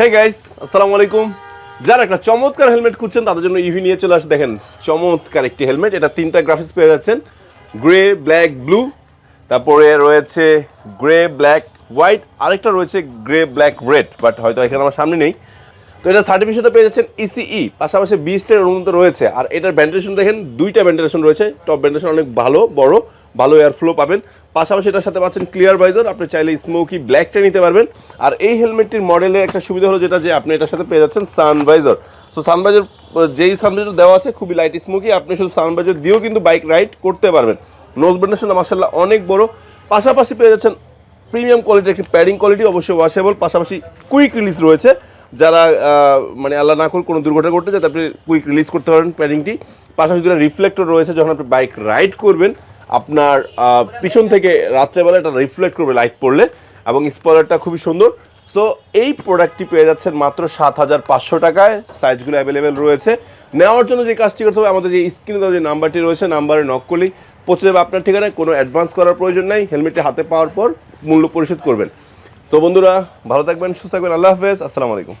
Hey guys আসসালামু আলাইকুম। যারা একটা চমৎকার হেলমেট খুঁজছেন, তাদের জন্য ইভি নিয়ে চলে আসে দেখেন, চমৎকার একটি হেলমেট এটা তিনটা গ্রাফিক্স পেয়ে যাচ্ছেন। গ্রে ব্ল্যাক ব্লু তারপরে রয়েছে গ্রে ব্ল্যাক হোয়াইট আরেকটা রয়েছে গ্রে ব্ল্যাক রেড বাট হয়তো এখানে আমার সামনে নেই। তো এটা সার্টিফিকেশনটা পেয়ে যাচ্ছেন ইসিই পাশাপাশি বিস্টের অনুমোদিত রয়েছে। আর এটার ভেন্টিলেশন দেখেন, দুইটা ভেন্টিলেশন রয়েছে। টপ ভেন্টিলেশন অনেক ভালো, বড়। ভালো এয়ার ফ্লো পাবেন। পাশাপাশি এটার সাথে পাচ্ছেন ক্লিয়ার ভাইজার আপনি চাইলে স্মোকি ব্ল্যাকটা নিতে পারবেন। আর এই হেলমেটটির মডেলের একটা সুবিধা হলো যেটা যে আপনি এটার সাথে পেয়ে যাচ্ছেন sun visor so sun visor যেই সানভাইজার দেওয়া আছে, খুবই লাইট স্মোকি আপনি শুধু সানভাইজার দিয়েও কিন্তু বাইক রাইড করতে পারবেন। নোজ ভেন্টিলেশন মার্শাল্লাহ অনেক বড়। পাশাপাশি পেয়ে যাচ্ছেন প্রিমিয়াম কোয়ালিটির একটি প্যাডিং কোয়ালিটি অবশ্যই ওয়াশেবল পাশাপাশি কুইক রিলিজ রয়েছে। যারা মানে আল্লাহ না করুন কোনো দুর্ঘটনা ঘটতে যাতে আপনি কুইক রিলিজ করতে পারেন প্যাডিংটি পাশাপাশি দুটো রিফ্লেক্টর রয়েছে, যখন আপনি বাইক রাইড করবেন আপনার পিছন থেকে রাত্রেবেলা এটা রিফ্লেক্ট করবে লাইট পড়লে এবং স্পলারটা খুবই সুন্দর। সো এই প্রোডাক্টটি পেয়ে যাচ্ছেন মাত্র সাত হাজার পাঁচশো টাকায়। সাইজগুলো অ্যাভেলেবেল রয়েছে। নেওয়ার জন্য যে কাজটি করতে হবে, আমাদের যে স্ক্রিনে যে নাম্বারটি রয়েছে নাম্বারে নক করলেই পৌঁছে যাবে। আপনার ঠিকানায় কোনো অ্যাডভান্স করার প্রয়োজন নাই। হেলমেটটি হাতে পাওয়ার পর মূল্য পরিশোধ করবেন। তো বন্ধুরা, ভালো থাকবেন, সুস্থ থাকবেন। আল্লাহ হাফেজ। আসসালামু আলাইকুম।